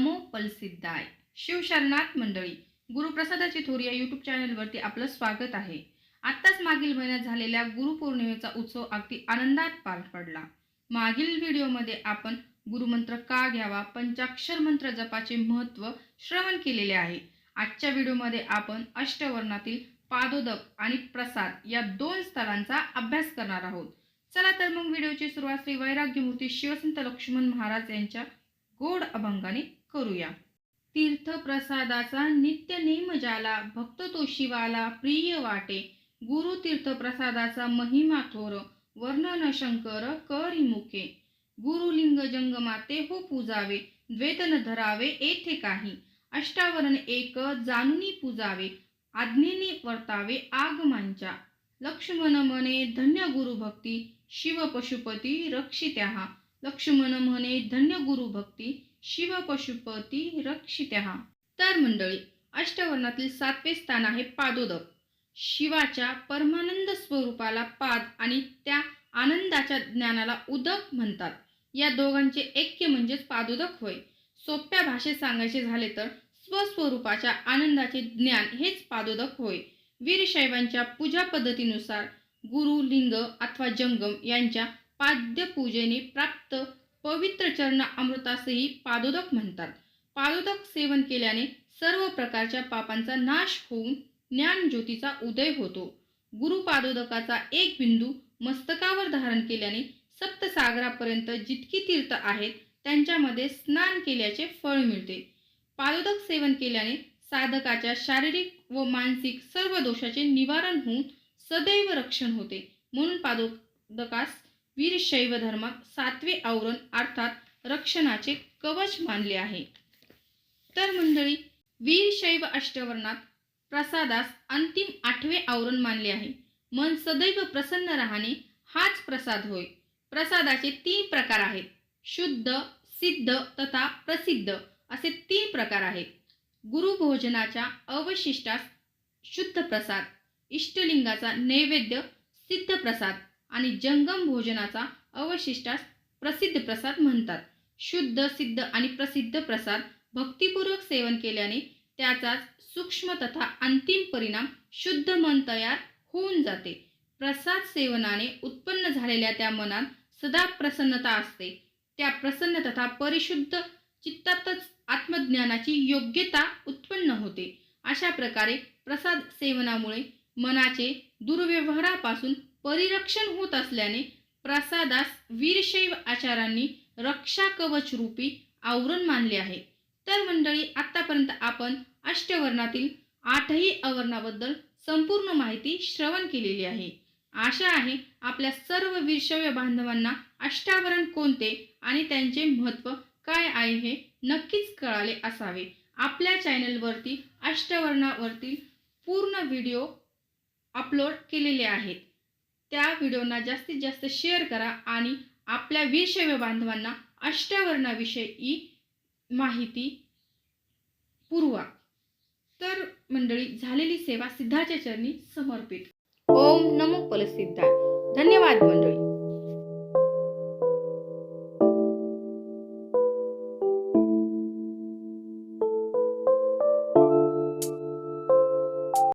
नमो पलसिद्धाय शिवशरणात मंडळी गुरुप्रसादाची थोर या युट्यूब चॅनलवरती आपलं स्वागत आहे. आत्ताच मागील महिन्यात झालेल्या गुरुपौर्णिमेचा उत्सव अगदी आनंदात पार पडला. मागील व्हिडिओमध्ये आपण गुरुमंत्र का घ्यावा पंचाक्षर मंत्र जपाचे महत्त्व श्रवण केलेले आहे. आजच्या व्हिडिओमध्ये आपण अष्टवर्णातील पादोदक आणि प्रसाद या दोन स्थळांचा अभ्यास करणार आहोत. चला तर मग व्हिडिओची सुरुवात श्री वैराग्यमूर्ती शिवसंत लक्ष्मण महाराज यांच्या गोड अभंगाने करूया. तीर्थप्रसादाचा नित्य नेम ज्याला भक्त तो शिवाला प्रिय वाटे गुरु तीर्थप्रसादाचा महिमा थोर वर्णन शंकर करी मुखे. गुरुलिंग जंगमाते हो पूजावे द्वेतन धरावे येथे काही. अष्टावरण एक जानुनी पूजावे आज्ञेने वर्तावे आगमांच्या. लक्ष्मण मने धन्य गुरुभक्ती शिव पशुपती रक्षित्याहा. लक्ष्मण म्हणे धन्य गुरु भक्ती शिव पशुपती रक्षित्या तर मंडळी अष्टवर्णातील सातवे स्थान आहे पादोदक शिवाच्या परमानंद स्वरूपाला पाद आणि त्या आनंदाच्या ज्ञानाला उदक म्हणतात. या दोघांचे ऐक्य म्हणजेच पादोदक होय. सोप्या भाषेत सांगायचे झाले तर स्वस्वरूपाच्या आनंदाचे ज्ञान हेच पादोदक होय. वीरशैवांच्या पूजा पद्धतीनुसार गुरु लिंग अथवा जंगम यांच्या पाद्यपूजेने प्राप्त पवित्र चरण अमृतासही पादोदक म्हणतात. पादोदक सेवन केल्याने सर्व प्रकारच्या पापांचा नाश होऊन ज्ञान ज्योतीचा उदय होतो. गुरु पादोदकाचा एक बिंदू मस्तकावर धारण केल्याने सप्तसागरापर्यंत जितकी तीर्थ आहेत त्यांच्यामध्ये स्नान केल्याचे फळ मिळते. पादोदक सेवन केल्याने साधकाच्या शारीरिक व मानसिक सर्व दोषाचे निवारण होऊन सदैव रक्षण होते. म्हणून पादोदकास वीरशैव धर्मात सातवे आवरण अर्थात रक्षणाचे कवच मानले आहे. तर मंडळी वीरशैव अष्टवर्णात प्रसादास अंतिम आठवे आवरण मानले आहे. मन सदैव प्रसन्न राहणे हाच प्रसाद होय. प्रसादाचे तीन प्रकार आहेत. शुद्ध सिद्ध तथा प्रसिद्ध असे तीन प्रकार आहेत. गुरुभोजनाच्या अवशिष्टास शुद्ध प्रसाद इष्टलिंगाचा नैवेद्य सिद्ध प्रसाद आणि जंगम भोजनाचा अवशिष्टास प्रसिद्ध प्रसाद म्हणतात. शुद्ध सिद्ध आणि प्रसिद्ध प्रसाद भक्तिपूर्वक सेवन केल्याने त्याचाच सूक्ष्म तथा अंतिम परिणाम शुद्ध मन तयार होऊन जाते. प्रसाद सेवनाने उत्पन्न झालेल्या त्या मनात सदा प्रसन्नता असते. त्या प्रसन्न तथा परिशुद्ध चित्तातच आत्मज्ञानाची योग्यता उत्पन्न होते. अशा प्रकारे प्रसाद सेवनामुळे मनाचे दुर्व्यवहारापासून परिरक्षण होत असल्याने प्रसादास वीरशैव आचारांनी रक्षा कवच रूपी आवरण मानले आहे. तर मंडळी आतापर्यंत आपण अष्टवर्णातील आठही अवर्णाबद्दल संपूर्ण माहिती श्रवण केलेली आहे. आशा आहे आपल्या सर्व वीरशैव बांधवांना अष्टावरण कोणते आणि त्यांचे महत्त्व काय आहे हे नक्कीच कळाले असावे. आपल्या चॅनलवरती अष्टवर्णावरती पूर्ण व्हिडिओ अपलोड केलेले आहेत. त्या व्हिडिओना जास्तीत जास्त शेअर करा आणि आपल्या वीरशैव बांधवांना अष्टवर्णाविषयी माहिती पुरवा. तर मंडळी झालेली सेवा सिद्धाच्या चरणी समर्पित. ओम नमो पलसिद्धाय धन्यवाद मंडळी.